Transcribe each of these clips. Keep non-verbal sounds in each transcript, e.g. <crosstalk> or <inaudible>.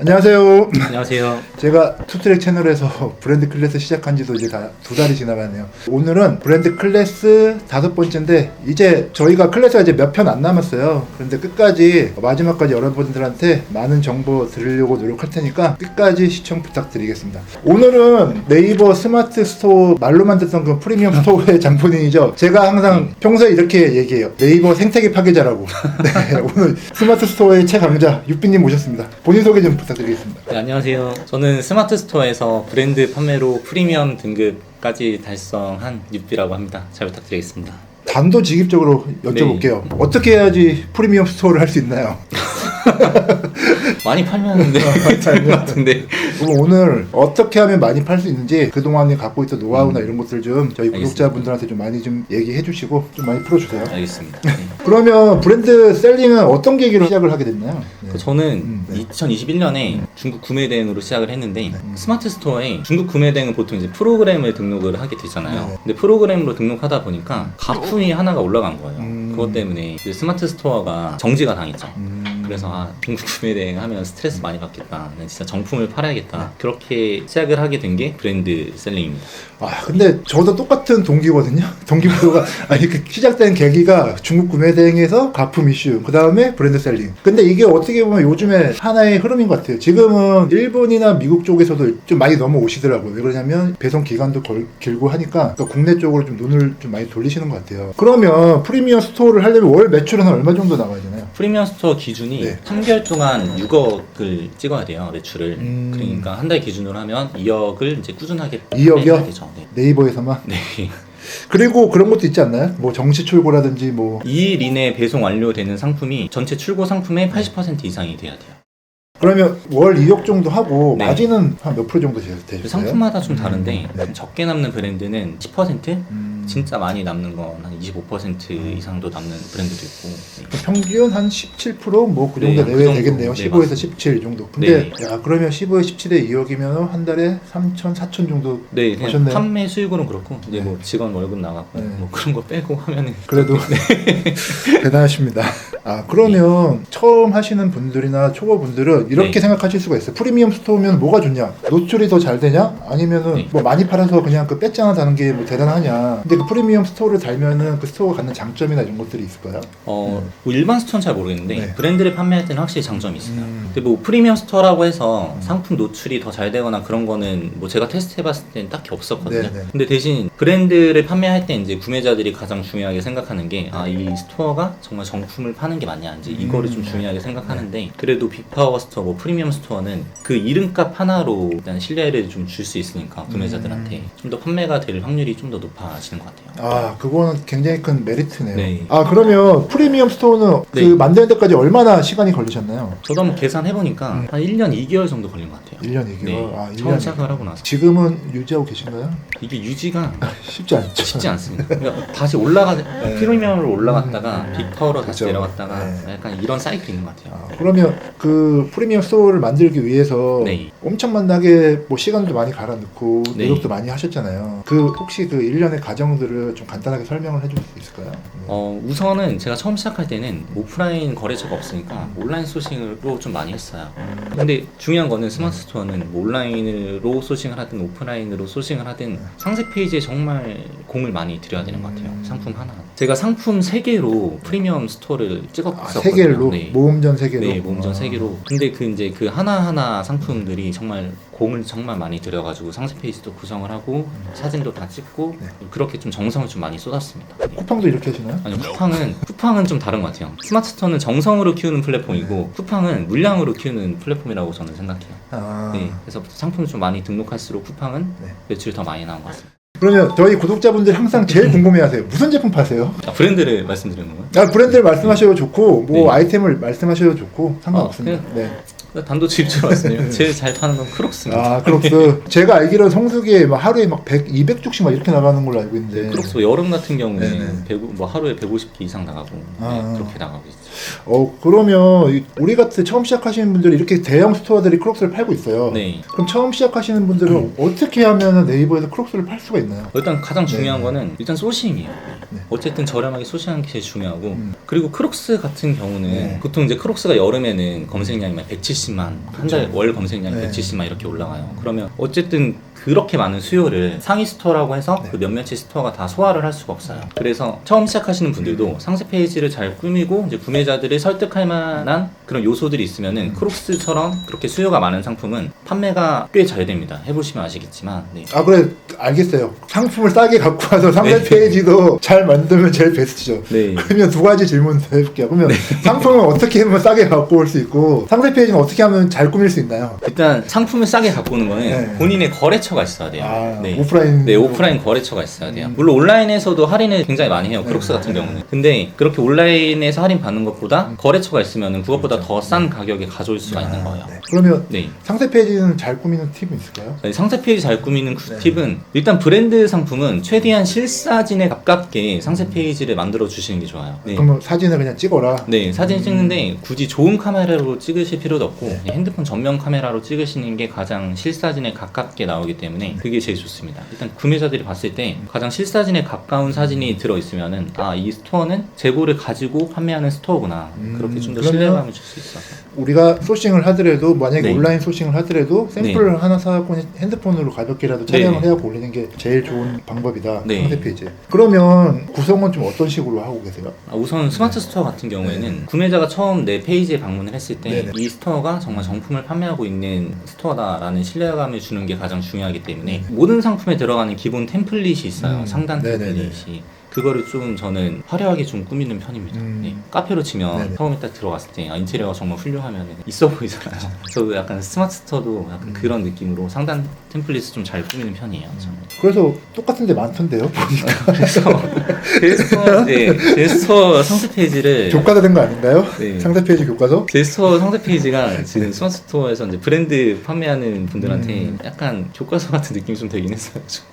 안녕하세요. 안녕하세요. 제가 투트랙 채널에서 브랜드 클래스 시작한 지도 이제 다 두 달이 지나가네요. 오늘은 브랜드 클래스 다섯 번째인데 이제 저희가 클래스가 이제 몇 편 안 남았어요. 그런데 끝까지 마지막까지 여러분들한테 많은 정보 드리려고 노력할 테니까 끝까지 시청 부탁드리겠습니다. 오늘은 네이버 스마트 스토어 말로만 듣던 그 프리미엄 <laughs> 스토어의 장본인이죠. 제가 항상 평소에 이렇게 얘기해요. 네이버 생태계 파괴자라고. <laughs> 네, 오늘 스마트 스토어의 최강자 유빈님 모셨습니다. 본인 소개 좀 부탁드 리겠습니다. 네, 안녕하세요. 저는 스마트 스토어에서 브랜드 판매로 프리미엄 등급까지 달성한 뉴비라고 합니다. 잘 부탁드리겠습니다. 단도직입적으로 여쭤볼게요. 어떻게 해야지 프리미엄 스토어를 할 수 있나요? <laughs> <laughs> 많이 팔면 네, <laughs> 될것 같은데. 그럼 오늘 어떻게 하면 많이 팔 수 있는지 그동안에 갖고 있던 노하우나 이런 것들 좀 저희. 구독자분들한테 좀 많이 좀 얘기해 주시고 좀 많이 풀어주세요. 알겠습니다. 네. 그러면 브랜드 셀링은 어떤 계기로 시작을 하게 됐나요? 네. 그 저는 음, 네. 2021년에 중국 구매 대행으로 시작을 했는데 스마트 스토어에 중국 구매 대행은 보통 이제 프로그램을 등록을 하게 되잖아요. 네. 근데 프로그램으로 등록하다 보니까 가품 이 하나가 올라간 거예요. 음. 그것 때문에 이제 스마트 스토어가 정지가 당했죠. 음. 그래서 아 중국 구매 대행 하면 스트레스 많이 받겠다. 난 진짜 정품을 팔아야겠다. 그렇게 시작을 하게 된 게 브랜드 셀링입니다. 아 근데 저도 똑같은 동기거든요. <laughs> 동기부여가 아니 그 시작된 계기가 중국 구매 대행에서 가품 이슈, 그 다음에 브랜드 셀링. 근데 이게 어떻게 보면 요즘에 하나의 흐름인 것 같아요. 지금은 일본이나 미국 쪽에서도 좀 많이 넘어오시더라고요. 왜 그러냐면 배송 기간도 걸- 길고 하니까 그러니까 국내 쪽으로 좀 눈을 좀 많이 돌리시는 것 같아요. 그러면 프리미엄 스토어를 하려면 월 매출은 한 얼마 정도 나와야 되나요? 프리미엄 스토어 기준이 네. 3개월 동안 6억을 찍어야 돼요 매출을. 음. 그러니까 한 달 기준으로 하면 2억을 이제 꾸준하게 2억이요? 해야 되죠. 네. 네이버에서만. 네. 그리고 그런 것도 있지 않나요? 뭐 정시 출고라든지 뭐 2일 이내에 배송 완료되는 상품이 전체 출고 상품의 80% 이상이 돼야 돼요. 그러면 월 2억 정도 하고 네. 마진은 한 몇 프로 정도 되세요? 그 상품마다 좀 다른데 네. 좀 적게 남는 브랜드는 10%, 음. 진짜 많이 남는 건 한 25% 이상도 남는 브랜드도 있고. 네. 평균 한 17%뭐 그 정도 네, 내외 그 정도. 되겠네요. 네, 15에서 맞습니다. 17 정도. 근데 네. 야 그러면 15에 17에 2억이면 한 달에 3천 4천 정도 네, 그냥 하셨네요. 판매 수익으로는 그렇고 이제 네. 뭐 직원 월급 나가고 네. 뭐 그런 거 빼고 하면은 그래도 <laughs> 대단하십니다. 아 그러면 처음 하시는 분들이나 초보 분들은 이렇게 네. 생각하실 수가 있어요. 프리미엄 스토어면 뭐가 좋냐? 노출이 더 잘 되냐? 아니면은 네. 뭐 많이 팔아서 그냥 그 배짱 다는 게 뭐 대단하냐? 근데 그 프리미엄 스토어를 달면은 그 스토어가 갖는 장점이나 이런 것들이 있을까요? 어, 뭐 일반 스토어는 잘 모르겠는데 네. 브랜드를 판매할 때는 확실히 장점이 있어요. 음. 근데 뭐 프리미엄 스토어라고 해서 상품 노출이 더 잘 되거나 그런 거는 뭐 제가 테스트해봤을 때는 딱히 없었거든요. 네, 네. 근데 대신 브랜드를 판매할 때 이제 구매자들이 가장 중요하게 생각하는 게 아 이 스토어가 정말 정품을 파는 게 맞냐 이제 이거를 좀 음. 중요하게 생각하는데 그래도 빅파워 스토어, 뭐 프리미엄 스토어는 그 이름값 하나로 일단 신뢰를 좀 줄 수 있으니까 구매자들한테 음. 좀더 판매가 될 확률이 좀 더 높아지는 것 같아요. 아, 그거는 굉장히 큰 메리트네요. 네. 아, 그러면 프리미엄 스토어는 그 네. 만드는 데까지 얼마나 시간이 걸리셨나요? 저도 한번 계산해 보니까 음. 한 1년 2개월 정도 걸린 것 같아요. 1년 2개월. 네, 아, 1년 처음 시작을 하고 나서 지금은 유지하고 계신가요? 이게 유지가 <laughs> 쉽지 않죠. 쉽지 않습니다. 그러니까 다시 올라가 프리미엄으로 올라갔다가 음. 빅파워로 다시 그죠. 내려갔다가 네. 약간 이런 사이클이 있는 것 같아요. 아, 그러면 그 프리미엄 스토어를 만들기 위해서 네. 엄청만하게 뭐 시간도 많이 갈아 넣고 네. 노력도 많이 하셨잖아요. 그 혹시 그 일련의 과정들을 좀 간단하게 설명을 해줄 수 있을까요? 네. 어, 우선은 제가 처음 시작할 때는 오프라인 거래처가 없으니까 온라인 소싱으로 좀 많이 했어요. 근데 중요한 거는 스마트 스토어는 뭐 온라인으로 소싱을 하든 오프라인으로 소싱을 하든 상세 페이지에 정말 공을 많이 들여야 되는 것 같아요. 음. 상품 하나. 제가 상품 3개로 프리미엄 스토어를 아, 찍었었거든요. 세 개로 네. 모음전 세 개로. 네, 모음전 아. 세 개로. 근데 그 이제 그 하나 하나 상품들이 정말 공을 정말 많이 들여가지고 상세 페이지도 구성을 하고 사진도 다 찍고 네. 그렇게 좀 정성을 좀 많이 쏟았습니다. 네. 쿠팡도 이렇게 하시나요? 아니 쿠팡은 쿠팡은 좀 다른 것 같아요. 스마트 스토어는 정성으로 키우는 플랫폼이고 쿠팡은 물량으로 키우는 플랫폼이라고 저는 생각해요. 아. 네, 그래서 상품을 좀 많이 등록할수록 쿠팡은 네. 매출이 더 많이 나온 것 같습니다. 그러면 저희 구독자분들 항상 제일 궁금해하세요. 무슨 제품 파세요? 자, 브랜드를 말씀드리는 건가요? 아, 브랜드를 말씀하셔도 좋고 뭐 네. 아이템을 말씀하셔도 좋고 상관없습니다. 아, 네. 단도직입적으로 <laughs> 말씀드리면 제일 잘 파는 건 크록스입니다. 아, 크록스. <laughs> 제가 알기로는 성수기에 막 하루에 막 100, 200쪽씩 막 이렇게 나가는 걸로 알고 있는데. 크록스 여름 같은 경우는 네네. 100, 뭐 하루에 150개 이상 나가고 아. 네, 그렇게 나가고 있죠. 어, 그러면 이- 우리 같은 처음 시작하시는 분들이 이렇게 대형 스토어들이 크록스를 팔고 있어요. 네. 그럼 처음 시작하시는 분들은 어떻게 하면 네이버에서 크록스를 팔 수가 있나요? 일단 가장 중요한 네. 거는 일단 소싱이에요. 네. 어쨌든 저렴하게 소싱하는 게 제일 중요하고 음. 그리고 크록스 같은 경우는 네. 보통 이제 크록스가 여름에는 검색량이 막170 170만 한달월 검색량이 네. 170만 이렇게 올라가요. 그러면 어쨌든 그렇게 많은 수요를 상위 스토어라고 해서 네. 그 몇몇의 스토어가 다 소화를 할 수가 없어요. 그래서 처음 시작하시는 분들도 상세 페이지를 잘 꾸미고 이제 구매자들을 설득할 만한 그런 요소들이 있으면은 크록스처럼 그렇게 수요가 많은 상품은 판매가 꽤 잘 됩니다. 해보시면 아시겠지만 네. 아 그래 알겠어요. 상품을 싸게 갖고 와서 상세 네. 페이지도 잘 만들면 제일 베스트죠. 네. 그러면 두 가지 질문 더 해볼게요. 그러면 상품은 어떻게 하면 싸게 갖고 올 수 있고 상세 페이지는 어떻게 하면 잘 꾸밀 수 있나요? 일단 상품을 싸게 갖고 오는 거는 네. 본인의 거래처가 있어야 돼요. 아, 네. 오프라인 네, 오프라인 거래처가 있어야 돼요. 음. 물론 온라인에서도 할인을 굉장히 많이 해요. 네, 크록스 같은 네, 경우는. 근데 그렇게 온라인에서 할인 받는 것보다 음. 거래처가 있으면 그것보다 더 싼 가격에 가져올 수가 있는 거예요. 네. 그러면 네. 상세 페이지는 잘 꾸미는 팁이 있을까요? 저희 상세 페이지 잘 꾸미는 네. 팁은 일단 브랜드 상품은 최대한 실사진에 가깝게 상세 페이지를 만들어 주시는 게 좋아요. 네. 그러면 사진을 그냥 찍어라. 네, 사진 음. 찍는데 굳이 좋은 카메라로 찍으실 필요도 없고 네. 핸드폰 전면 카메라로 찍으시는 게 가장 실사진에 가깝게 나오기 때문에 그게 제일 좋습니다. 일단 구매자들이 봤을 때 가장 실사진에 가까운 사진이 들어 있으면은 아, 이 스토어는 재고를 가지고 판매하는 스토어구나. 음, 그렇게 좀 더 그러면 신뢰감을 줄 수 있어서. 우리가 소싱을 하더라도 만약에 네. 온라인 소싱을 하더라도 샘플을 하나 사갖고 핸드폰으로 가볍게라도 촬영을 네. 해갖고 올리는 게 제일 좋은 방법이다. 네. 상세 페이지. 그러면 구성은 좀 어떤 식으로 하고 계세요? 아, 우선 스마트 스토어 같은 경우에는 구매자가 처음 내 페이지에 방문을 했을 때 네 네. 이 스토어가 정말 정품을 판매하고 있는 스토어다라는 신뢰감을 주는 게 가장 중요하기 때문에 모든 상품에 들어가는 기본 템플릿이 있어요. 음, 상단 네네네. 템플릿이. 그거를 좀 저는 화려하게 좀 꾸미는 편입니다. 음. 네. 카페로 치면 네네. 처음에 딱 들어갔을 때 아, 인테리어가 정말 훌륭하면 있어 보이잖아요. <laughs> 저도 약간 스마트 스토어도 약간 음. 그런 느낌으로 상단 템플릿을 좀 잘 꾸미는 편이에요. 저는. 그래서 똑같은 데 많던데요? 보니까. <laughs> 그래서 제스토어, 네, 상세 페이지를 교과서 된 거 아닌가요? 네. 상세 페이지 교과서? 제스토어 상세 페이지가 지금 스마트 스토어에서 이제 브랜드 판매하는 분들한테 음. 약간 교과서 같은 느낌이 좀 되긴 했어요. 좀.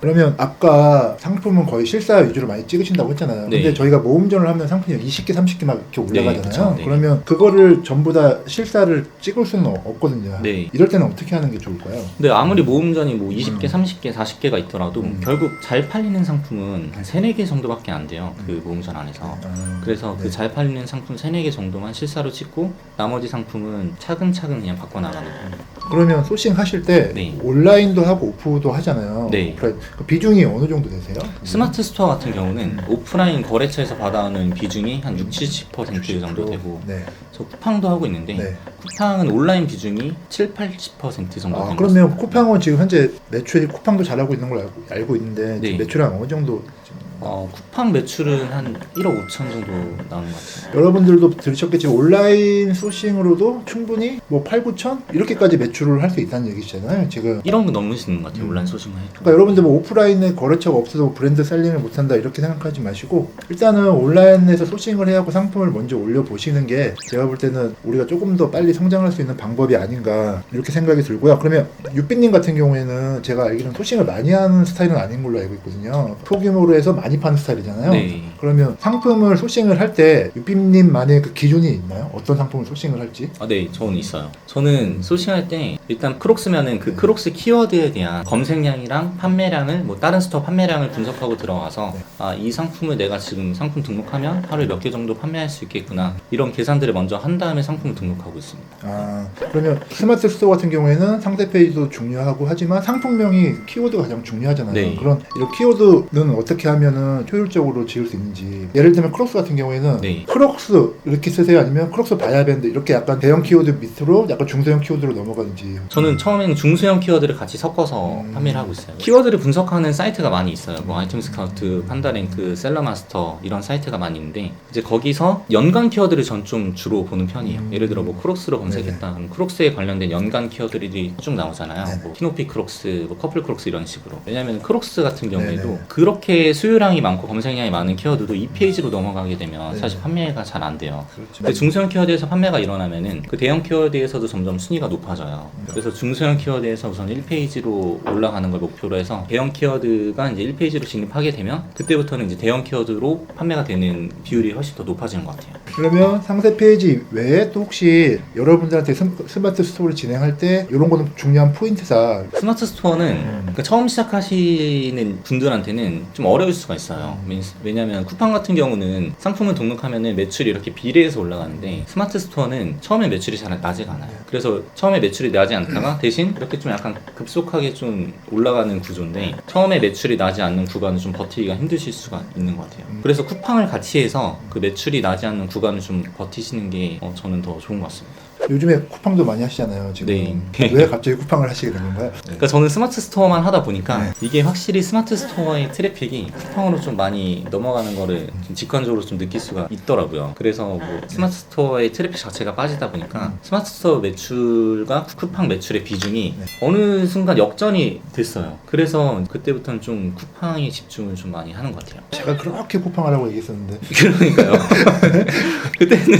그러면 아까 상품은 거의 실사 위주로 많이 찍으신다고 했잖아요. 네. 근데 저희가 모음전을 하면 상품이 20개, 30개 막 이렇게 올라가잖아요. 네, 그쵸. 네. 그러면 그거를 전부 다 실사를 찍을 수는 없- 없거든요. 네. 이럴 때는 어떻게 하는 게 좋을까요? 근데 아무리 모음전이 뭐 20개, 음. 30개, 40개가 있더라도 음. 결국 잘 팔리는 상품은 한 3, 4개 정도밖에 안 돼요. 그 모음전 안에서. 아, 그래서 네. 그잘 팔리는 상품 3, 4개 정도만 실사로 찍고 나머지 상품은 차근차근 그냥 바꿔나가는 거예요. 그러면 소싱 하실 때 네. 온라인도 하고 오프도 하잖아요. 네. 오프라인. 그 비중이 어느 정도 되세요? 스마트 스토어 같은 경우 는 오프라인 거래처에서 받아오는 비중이 한 6, 70% 정도 되고 네. 저 쿠팡도 하고 있는데 네. 쿠팡은 온라인 비중이 7, 80% 정도 아, 되는 그러면 쿠팡은 지금 현재 매출이 쿠팡도 잘하고 있는 걸 알고, 알고 있는데 네. 지금 매출이 한 어느 정도 지금 어, 쿠팡 매출은 한 1억 5천 정도 나오는 것 같아요. 여러분들도 들으셨겠지만 온라인 소싱으로도 충분히 뭐 8, 9천 이렇게까지 매출을 할 수 있다는 얘기잖아요. 지금 1억은 넘으시는 것 같아요. 음. 온라인 소식만 해도. 그러니까 여러분들 뭐 오프라인에 거래처가 없어서 브랜드 셀링을 못한다 이렇게 생각하지 마시고 일단은 온라인에서 소싱을 해야 하고 상품을 먼저 올려보시는 게 제가 볼 때는 우리가 조금 더 빨리 성장할 수 있는 방법이 아닌가 이렇게 생각이 들고요. 그러면 유빈님 같은 경우에는 제가 알기로는 소싱을 많이 하는 스타일은 아닌 걸로 알고 있거든요. 소규모로 해서 많이 파는 스타일이잖아요. 네. 그러면 상품을 소싱을 할 때 유빈님만의 그 기준이 있나요? 어떤 상품을 소싱을 할지? 아, 네, 저는 있어요. 저는 소싱할 때 일단 크록스면은 그 크록스 키워드에 대한 검색량이랑 판매량을 뭐 다른 스토어 판매량을 분석하고 들어가서 네. 아, 이 상품을 내가 지금 상품 등록하면 하루에 몇 개 정도 판매할 수 있겠구나. 이런 계산들을 먼저 한 다음에 상품을 등록하고 있습니다. 아 그러면 스마트 스토어 같은 경우에는 상세 페이지도 중요하고 하지만 상품명이 키워드가 가장 중요하잖아요. 네. 그런 이런 키워드는 어떻게 하면 은 효율적으로 지을 수 있는지. 예를 들면 크록스 같은 경우에는 네. 크록스 이렇게 쓰세요 아니면 크록스 바야밴드 이렇게 약간 대형 키워드 밑으로 약간 중소형 키워드로 넘어가는지. 저는 처음에는 중소형 키워드를 같이 섞어서 음. 판매를 하고 있어요. 키워드를 분석하는 사이트가 많이 있어요. 뭐 아이템 스카우트, 판다랭크, 셀러마스터 이런 사이트가 많이 있는데 이제 거기서 연관 키워드를 전 좀 주로 보는 편이에요. 음. 예를 들어 뭐 크록스로 검색했다. 그럼 크록스에 관련된 연관 키워드들이 쭉 나오잖아요. 네네. 뭐 키노피 크록스, 뭐 커플 크록스 이런 식으로. 왜냐면 크록스 같은 경우에도 네네. 그렇게 수요 량이 많고 검색량이 많은 키워드도 이 페이지로 넘어가게 되면 네. 사실 판매가 잘 안 돼요. 그렇죠. 근데 중소형 키워드에서 판매가 일어나면은 그 대형 키워드에서도 점점 순위가 높아져요. 그래서 중소형 키워드에서 우선 1페이지로 올라가는 걸 목표로 해서 대형 키워드가 이제 1페이지로 진입하게 되면 그때부터는 이제 대형 키워드로 판매가 되는 비율이 훨씬 더 높아지는 것 같아요. 그러면 상세 페이지 외에 또 혹시 여러분들한테 스- 스마 트 스토어를 진행할 때 이런 거는 중요한 포인트다. 스마트 스토어는 음. 그러니까 처음 시작하시는 분들한테는 좀 어려울 수가 있어요. 음. 왜- 왜냐면 쿠팡 같은 경우는 상품을 등록하면은 매출이 이렇게 비례해서 올라가는데 스마트 스토어는 처음에 매출이 잘 나지가 않아요. 그래서 처음에 매출이 나지 않다가 대신 이렇게 좀 약간 급속하게 좀 올라가는 구조인데 처음에 매출이 나지 않는 구간은 좀 버티기가 힘드실 수가 있는 것 같아요. 음. 그래서 쿠팡을 같이 해서 그 매출이 나지 않는 구간 을 좀 버티시는 게 어, 저는 더 좋은 것 같습니다. 요즘에 쿠팡도 많이 하시잖아요. 지금 네. 왜 갑자기 쿠팡을 하시게 된 건가요? <laughs> 그러니까 저는 스마트 스토어만 하다 보니까 네. 이게 확실히 스마트 스토어의 트래픽이 쿠팡으로 좀 많이 넘어가는 거를 좀 직관적으로 좀 느낄 수가 있더라고요. 그래서 뭐 스마트 스토어의 트래픽 자체가 빠지다 보니까 스마트 스토어 매출과 쿠팡 매출의 비중이 네. 어느 순간 역전이 됐어요. 그래서 그때부터는 좀 쿠팡에 집중을 좀 많이 하는 것 같아요. 제가 그렇게 쿠팡하라고 얘기했었는데 <laughs> 그러니까요. <laughs> 그때는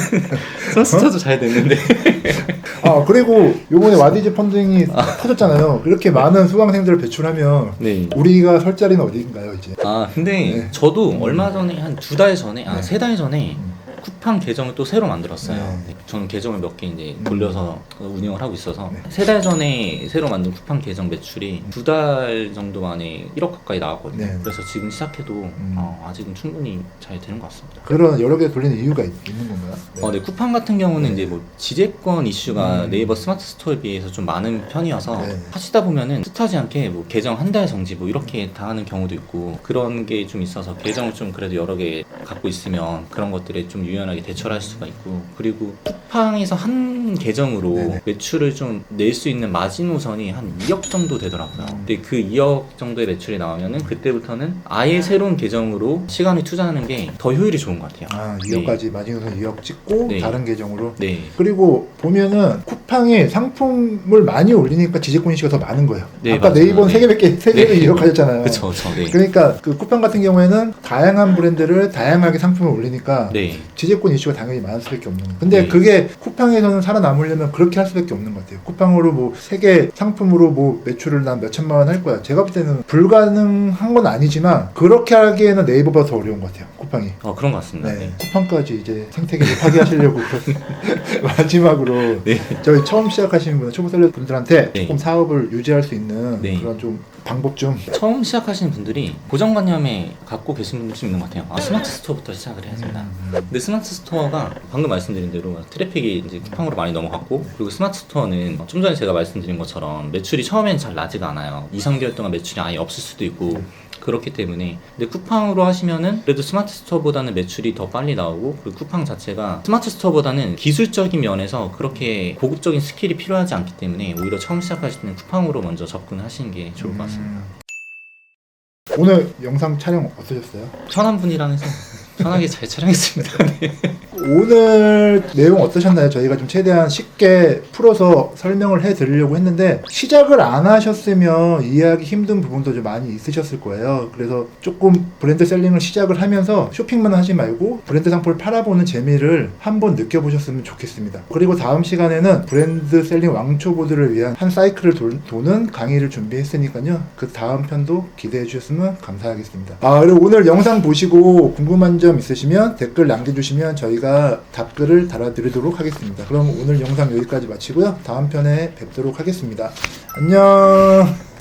스마트 스토어도 잘 됐는데 아 그리고 요번에 와디즈 펀딩이 터졌잖아요. 이렇게 많은 수강생들을 배출하면 네. 우리가 설 자리는 어디인가요 이제? 아 근데 네. 저도 얼마 전에 한 두 달 전에 아 네. 세달 전에 음. 쿠팡 계정을 또 새로 만들었어요. 네. 네, 저는 계정을 몇 개 이제 음. 돌려서 운영을 하고 있어서 네. 세달 전에 새로 만든 쿠팡 계정 매출이 두 달 정도 만에 1억 가까이 나왔거든요. 네. 그래서 지금 시작해도 음. 어, 아직은 충분히 잘 되는 것 같습니다. 그런 여러 개 돌리는 이유가 있, 는 건가요? 어, 네, 쿠팡 같은 경우는 네. 이제 뭐 지재권 이슈가 음. 네이버 스마트 스토어에 비해서 좀 많은 편이어서 네. 하시다 보면은 뜻하지 않게 뭐 계정 한 달 정지 뭐 이렇게 당하는 경우도 있고 그런 게 좀 있어서 계정을 좀 그래도 여러 개 갖고 있으면 그런 것들에 좀 유연하게 대처를 할 수가 있고 그리고 쿠팡에서 한 계정으로 네네. 매출을 좀 낼 수 있는 마지노선이 한 2억 정도 되더라고요. 근데 그 2억 정도의 매출이 나오면은 그때부터는 아예 새로운 계정으로 시간을 투자하는 게 더 효율이 좋은 것 같아요. 아 네. 2억까지 마지노선 2억 찍고 네. 다른 계정으로 네. 그리고 보면은 쿠팡이 상품을 많이 올리니까 지지권 이슈가 더 많은 거예요. 네, 아까 맞아요. 네이버는 네. 세 개밖에 세 개로 네. 2억 하셨잖아요. 그쵸, 그쵸. 네. 그러니까 그 쿠팡 같은 경우에는 다양한 브랜드를 다양하게 상품을 올리니까 네. 지재권 이슈가 당연히 많을 수밖에 없는 거예요. 근데 네. 그게 쿠팡에서는 살아남으려면 그렇게 할 수밖에 없는 것 같아요. 쿠팡으로 뭐 세계 상품으로 뭐 매출을 난 몇천만 원 할 거야. 제가 볼 때는 불가능한 건 아니지만 그렇게 하기에는 네이버보다 더 어려운 것 같아요. 쿠팡이. 어, 그런 것 같습니다. 네. 네. 쿠팡까지 이제 생태계를 파괴하시려고 <laughs> <laughs> 마지막으로 네. 저희 처음 시작하시는 분들 초보 셀러 분들한테 네. 조금 사업을 유지할 수 있는 네. 그런 좀 방법 좀 처음 시작하시는 분들이 고정관념에 갖고 계신 분들 좀 있는 것 같아요. 아, 스마트 스토어부터 시작을 해야 된다. 근데 스마트 스토어가 방금 말씀드린 대로 트래픽이 이제 쿠팡으로 많이 넘어갔고 그리고 스마트 스토어는 좀 전에 제가 말씀드린 것처럼 매출이 처음엔 잘 나지가 않아요. 2, 3개월 동안 매출이 아예 없을 수도 있고 그렇기 때문에 근데 쿠팡으로 하시면은 그래도 스마트 스토어보다는 매출이 더 빨리 나오고 그리고 쿠팡 자체가 스마트 스토어보다는 기술적인 면에서 그렇게 고급적인 스킬이 필요하지 않기 때문에 오히려 처음 시작하실 때는 쿠팡으로 먼저 접근하시는 게 좋을 것 같습니다. 음. 오늘 영상 촬영 어떠셨어요? 편한 분이랑 해서 <laughs> 편하게 잘 촬영했습니다. <laughs> 네. 오늘 내용 어떠셨나요? 저희가 좀 최대한 쉽게 풀어서 설명을 해 드리려고 했는데 시작을 안 하셨으면 이해하기 힘든 부분도 좀 많이 있으셨을 거예요. 그래서 조금 브랜드 셀링을 시작을 하면서 쇼핑만 하지 말고 브랜드 상품을 팔아보는 재미를 한번 느껴보셨으면 좋겠습니다. 그리고 다음 시간에는 브랜드 셀링 왕초보들을 위한 한 사이클을 돌- 도는 강의를 준비했으니까요. 그 다음 편도 기대해 주셨으면 감사하겠습니다. 아, 그리고 오늘 영상 보시고 궁금한 점 있으시면 댓글 남겨주시면 저희가 답글을 달아드리도록 하겠습니다. 그럼 오늘 영상 여기까지 마치고요. 다음 편에 뵙도록 하겠습니다. 안녕!